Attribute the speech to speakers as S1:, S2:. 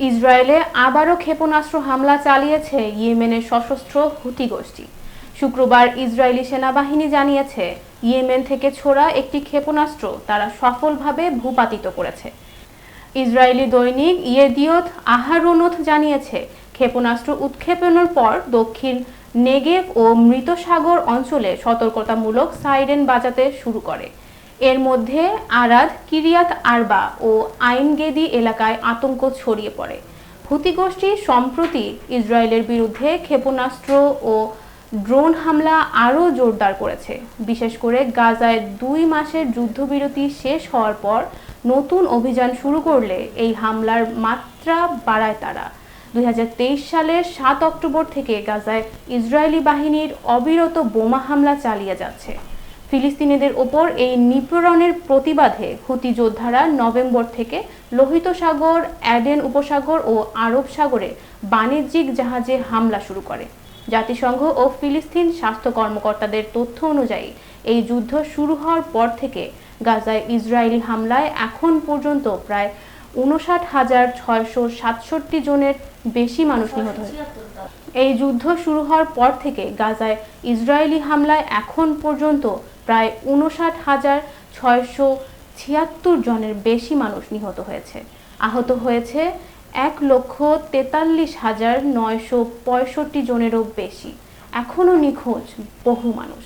S1: ইসরায়েলে আবারও ক্ষেপণাস্ত্র হামলা চালিয়েছে ইয়েমেনের সশস্ত্র হুতি গোষ্ঠী। শুক্রবার ইসরায়েলি সেনাবাহিনী জানিয়েছে, ইয়েমেন থেকে ছোড়া একটি ক্ষেপণাস্ত্র তারা সফলভাবে ভূপাতিত করেছে। ইসরায়েলি দৈনিক ইয়েদিয়ত আহারোনথ জানিয়েছে, ক্ষেপণাস্ত্র উৎক্ষেপণের পর দক্ষিণ নেগেভ ও মৃত সাগর অঞ্চলে সতর্কতামূলক সাইরেন বাজাতে শুরু করে। এর মধ্যে আরাদ, কিরিয়াত আরবা ও আইনগেদি এলাকায় আতঙ্ক ছড়িয়ে পড়ে। হুতি গোষ্ঠী সম্প্রতি ইসরায়েলের বিরুদ্ধে ক্ষেপণাস্ত্র ও ড্রোন হামলা আরও জোরদার করেছে। বিশেষ করে গাজায় দুই মাসের যুদ্ধবিরতি শেষ হওয়ার পর নতুন অভিযান শুরু করলে এই হামলার মাত্রা বাড়ায় তারা। দুই হাজার তেইশ সালের সাত অক্টোবর থেকে গাজায় ইসরায়েলি বাহিনীর অবিরত বোমা হামলা চালিয়ে যাচ্ছে। ফিলিস্তিনিদের ওপর এই নিপীড়নের প্রতিবাদে হুতি যোদ্ধারা নভেম্বর থেকে লোহিত সাগর, অ্যাডেন উপসাগর ও আরব সাগরে বাণিজ্যিক জাহাজে হামলা শুরু করে। জাতিসংঘ ও ফিলিস্তিন স্বাস্থ্য কর্মকর্তাদের তথ্য অনুযায়ী, এই যুদ্ধ শুরু হওয়ার পর থেকে গাজায় ইসরায়েলি হামলায় এখন পর্যন্ত প্রায় উনষাট হাজার ছয়শো সাতষট্টি জনের বেশি মানুষ নিহত হয়েছে। এই যুদ্ধ শুরু হওয়ার পর থেকে গাজায় ইসরায়েলি হামলায় এখন পর্যন্ত প্রায় উনষাট হাজার ছয়শো ছিয়াত্তর জনের বেশি মানুষ নিহত হয়েছে। আহত হয়েছে এক লক্ষ তেতাল্লিশ হাজার নয়শো পঁয়ষট্টি জনেরও বেশি। এখনও নিখোঁজ বহু মানুষ।